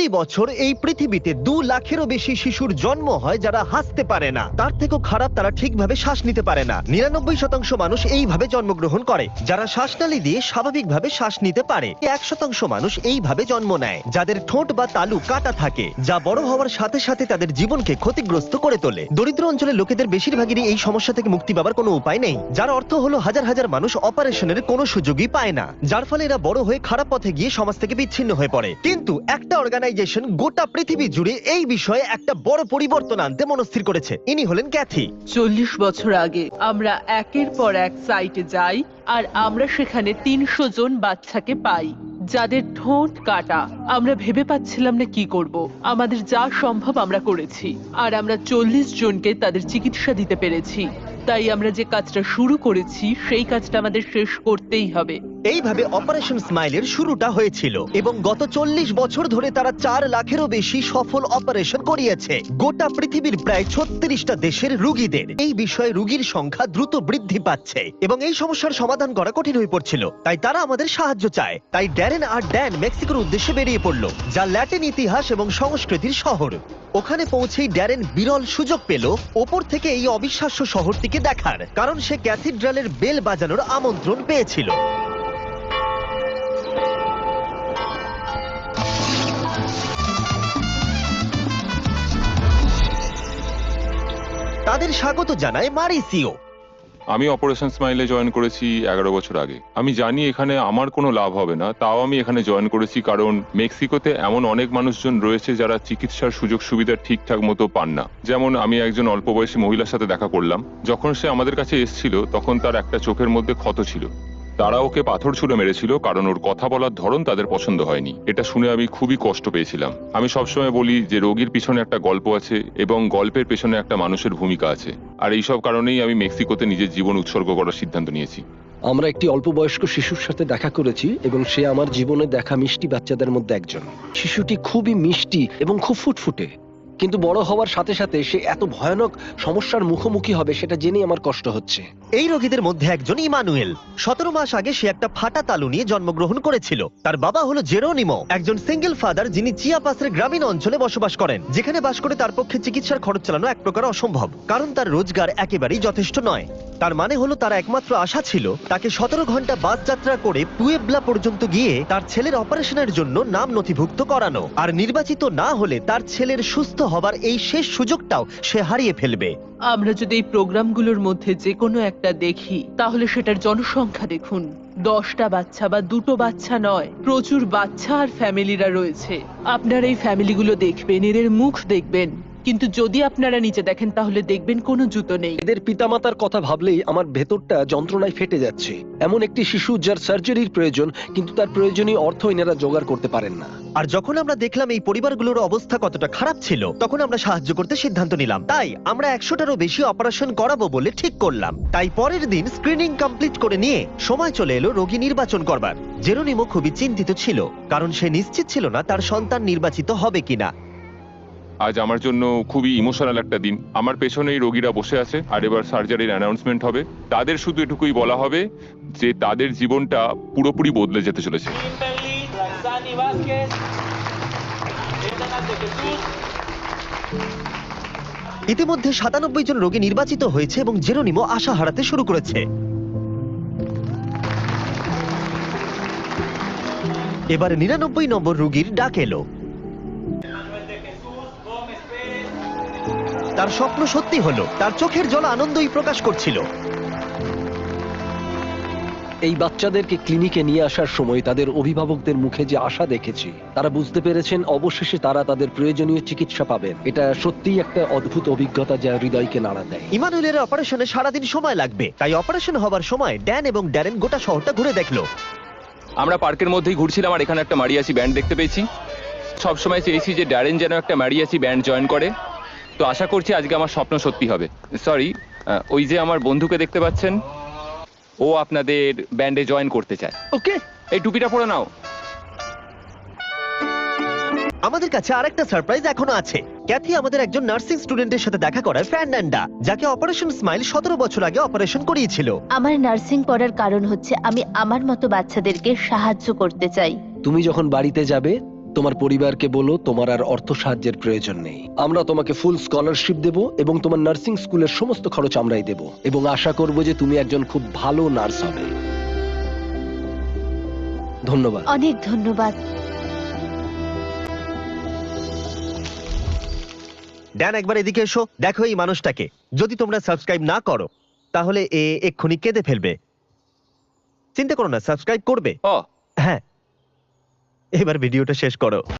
প্রতি বছর এই পৃথিবীতে দু লাখেরও বেশি শিশুর জন্ম হয় যারা হাসতে পারে না। তার থেকেও খারাপ তারা ঠিকভাবে শ্বাস নিতে পারে না। নিরানব্বই শতাংশ মানুষ এইভাবে জন্মগ্রহণ করে। যারা শ্বাসনালী দিয়ে স্বাভাবিকভাবে শ্বাস নিতে পারে, এক শতাংশ মানুষ এইভাবে জন্ম নেয়। যাদের ঠোঁট বা তালু কাটা থাকে, যা বড় হওয়ার সাথে সাথে তাদের জীবনকে ক্ষতিগ্রস্ত করে তোলে। দরিদ্র অঞ্চলের লোকেদের বেশিরভাগেরই এই সমস্যা থেকে মুক্তি পাবার কোনো উপায় নেই। যার অর্থ হলো হাজার হাজার মানুষ অপারেশনের কোনো সুযোগই পায় না। যার ফলে এরা বড় হয়ে খারাপ পথে গিয়ে সমাজ থেকে বিচ্ছিন্ন হয়ে পড়ে। কিন্তু একটা অর্গানাইজেশন গোটা পৃথিবী জুড়ে এই বিষয়ে একটা বড় পরিবর্তন আনতে মনস্থির করেছে। ইনি হলেন ক্যাথি। চল্লিশ বছর আগে আমরা একের পর এক সাইটে যাই আর আমরা সেখানে তিনশো জন বাচ্চাকে পাই, যাদের ঠোঁট কাটা। আমরা ভেবে পাচ্ছিলাম না কি করব। আমাদের যা সম্ভব আমরা করেছি। আর আমরা চল্লিশ জনকে তাদের চিকিৎসা দিতে পেরেছি। তাই আমরা যে কাজটা শুরু করেছি, সেই কাজটা আমাদের শেষ করতেই হবে। এইভাবে অপারেশন স্মাইলের শুরুটা হয়েছিল এবং গত চল্লিশ বছর ধরে তারা চার লাখেরও বেশি সফল অপারেশন করিয়েছে। গোটা পৃথিবীর প্রায় ছত্রিশটা দেশের রুগীদের। এই বিষয়ে রুগীর সংখ্যা দ্রুত বৃদ্ধি পাচ্ছে এবং এই সমস্যার সমাধান করা কঠিন হয়ে পড়ছিল। তাই তারা আমাদের সাহায্য চায়। তাই ড্যারেন আর ড্যান মেক্সিকোর উদ্দেশ্যে বেরিয়ে পড়ল, যা ল্যাটিন ইতিহাস এবং সংস্কৃতির শহর। ওখানে পৌঁছেই ড্যারেন বিরল সুযোগ পেল ওপর থেকে এই অবিশ্বাস্য শহরটিকে দেখার, কারণ সে ক্যাথিড্রালের বেল বাজানোর আমন্ত্রণ পেয়েছিল। তাদের স্বাগত জানায় মারিসিও। আমি অপারেশন স্মাইলে জয়েন করেছি এগারো বছর আগে। আমি জানি এখানে আমার কোনো লাভ হবে না, তাও আমি এখানে জয়েন করেছি কারণ মেক্সিকোতে এমন অনেক মানুষজন রয়েছে যারা চিকিৎসার সুযোগ সুবিধা ঠিকঠাক মতো পান না। যেমন আমি একজন অল্প বয়সী মহিলার সাথে দেখা করলাম, যখন সে আমাদের কাছে এসেছিল, তখন তার একটা চোখের মধ্যে ক্ষত ছিল। তারা ওকে পাথর ছুঁড়ে মেরেছিল কারণ ওর কথা বলার ধরন তাদের পছন্দ হয়নি। এটা শুনে আমি খুবই কষ্ট পেয়েছিলাম। আমি সবসময় বলি যে রোগীর পিছনে একটা গল্প আছে এবং গল্পের পেছনে একটা মানুষের ভূমিকা আছে। আর এইসব কারণেই আমি মেক্সিকোতে নিজের জীবন উৎসর্গ করার সিদ্ধান্ত নিয়েছি। আমরা একটি অল্প বয়স্ক শিশুর সাথে দেখা করেছি এবং সে আমার জীবনে দেখা মিষ্টি বাচ্চাদের মধ্যে একজন। শিশুটি খুবই মিষ্টি এবং খুব ফুটফুটে। কিন্তু বড় হওয়ার সাথে সাথে সে এত ভয়ানক সমস্যার মুখোমুখি হবে সেটা জেনেই আমার কষ্ট হচ্ছে। এই রোগীদের মধ্যে একজন ইমানুয়েল। সতেরো মাস আগে সে একটা ফাটা তালু নিয়ে জন্মগ্রহণ করেছিল। তার বাবা হলো জেরোনিমো, একজন সিঙ্গেল ফাদার যিনি চিয়াপাসের গ্রামীণ অঞ্চলে বসবাস করেন, যেখানে বাস করে তার পক্ষে চিকিৎসার খরচ চালানো এক প্রকার অসম্ভব। কারণ তার রোজগার একেবারেই যথেষ্ট নয়। তার মানে হলো তার একমাত্র আশা ছিল তাকে সতেরো ঘণ্টা বাস যাত্রা করে পুয়েবলা পর্যন্ত গিয়ে তার ছেলের অপারেশনের জন্য নাম নথিভুক্ত করানো। আর নির্বাচিত না হলে তার ছেলের সুস্থ হবার এই শেষ সুযোগটাও সে হারিয়ে ফেলবে। আমরা যদি এই প্রোগ্রামগুলোর মধ্যে যে কোনো একটা দেখি, তাহলে সেটার জনসংখ্যা দেখুন। দশটা বাচ্চা বা দুটো বাচ্চা নয়, প্রচুর বাচ্চা আর ফ্যামিলিরা রয়েছে। আপনার এই ফ্যামিলিগুলো দেখবেন, এদের মুখ দেখবেন। কিন্তু যদি আপনারা নিচে দেখেন তাহলে দেখবেন কোনো জুতো নেই। এদের পিতামাতার কথা ভাবলেই আমার ভেতরটা যন্ত্রণায় ফেটে যাচ্ছে। এমন একটি শিশু যার সার্জারির প্রয়োজন কিন্তু তার প্রয়োজনীয় অর্থ এনারা জোগাড় করতে পারেন না। আর যখন আমরা দেখলাম এই পরিবারগুলোর অবস্থা কতটা খারাপ ছিল তখন আমরা সাহায্য করতে সিদ্ধান্ত নিলাম। তাই আমরা একশোটারও বেশি অপারেশন করাবো বলে ঠিক করলাম। তাই পরের দিন স্ক্রিনিং কমপ্লিট করে নিয়ে সময় চলে এলো রোগী নির্বাচন করবার। জেরোনিমো খুবই চিন্তিত ছিল কারণ সে নিশ্চিত ছিল না তার সন্তান নির্বাচিত হবে কিনা। আজ আমার জন্য খুবই ইমোশনাল একটা দিন। আমার পেছনেই রোগীরা বসে আছে, আর এবার সার্জারির অ্যানাউন্সমেন্ট হবে। তাদের শুধু এটুকুই বলা হবে যে, তাদের জীবনটা পুরোপুরি বদলে যেতে চলেছে। ইতিমধ্যে সাতানব্বই জন রোগী নির্বাচিত হয়েছে এবং জেরোনিমো আশা হারাতে শুরু করেছে। এবার নিরানব্বই নম্বর রুগীর ডাক এলো। তার স্বপ্ন সত্যি হলো তার চোখের জল আনন্দই প্রকাশ করছিল। এই বাচ্চাদেরকে ক্লিনিকে নিয়ে আসার সময় তাদের অভিভাবকদের মুখে যে আশা দেখেছি তারা বুঝতে পেরেছেন অবশেষে তারা তাদের প্রয়োজনীয় চিকিৎসা পাবেন। এটা সত্যিই একটা অদ্ভুত অভিজ্ঞতা যা হৃদয়কে নাড়া দেয়। ইমানুয়েলের অপারেশনে সারাদিন সময় লাগবে তাই অপারেশন হবার সময় ড্যান এবং ড্যারেন গোটা শহরটা ঘুরে দেখল। আমরা পার্কের মধ্যেই ঘুরছিলাম আর এখানে একটা মারিয়াসি ব্যান্ড দেখতে পেয়েছি। সবসময় চেয়েছি যে ড্যারেন যেন একটা মারিয়াসি ব্যান্ড জয়েন করে। তো আশা করছি আজকে আমার স্বপ্ন সত্যি হবে। সরি ওই যে আমার বন্ধুকে দেখতে পাচ্ছেন ও আপনাদের ব্যান্ডে জয়েন করতে চায়। ওকে। এই টুপিটা পরে নাও। আমাদের কাছে আরেকটা সারপ্রাইজ এখনও আছে। ক্যাথি আমাদের একজন নার্সিং স্টুডেন্টের সাথে দেখা করায় ফ্যান্ডান্ডা যাকে অপারেশন স্মাইল সতেরো বছর আগে অপারেশন করিয়েছিল। আমার নার্সিং পড়ার কারণ হচ্ছে আমি আমার মতো বাচ্চাদেরকে সাহায্য করতে চাই। তুমি যখন বাড়িতে যাবে তোমার পরিবারকে বলো তোমার আর অর্থ সাহায্যের প্রয়োজন নেই। আমরা তোমাকে ফুল স্কলারশিপ দেব এবং তোমার নার্সিং স্কুলের সমস্ত খরচ আমরাই দেব এবং আশা করব যে তুমি একজন খুব ভালো নার্স হবে। ধন্যবাদ। অনেক ধন্যবাদ। ড্যান একবার এদিকে এসো দেখো এই মানুষটাকে। যদি তোমরা সাবস্ক্রাইব না করো তাহলে এ এক্ষুনি কেঁদে ফেলবে। চিন্তা করো না সাবস্ক্রাইব করবে। ও। এবার ভিডিওটা শেষ করো।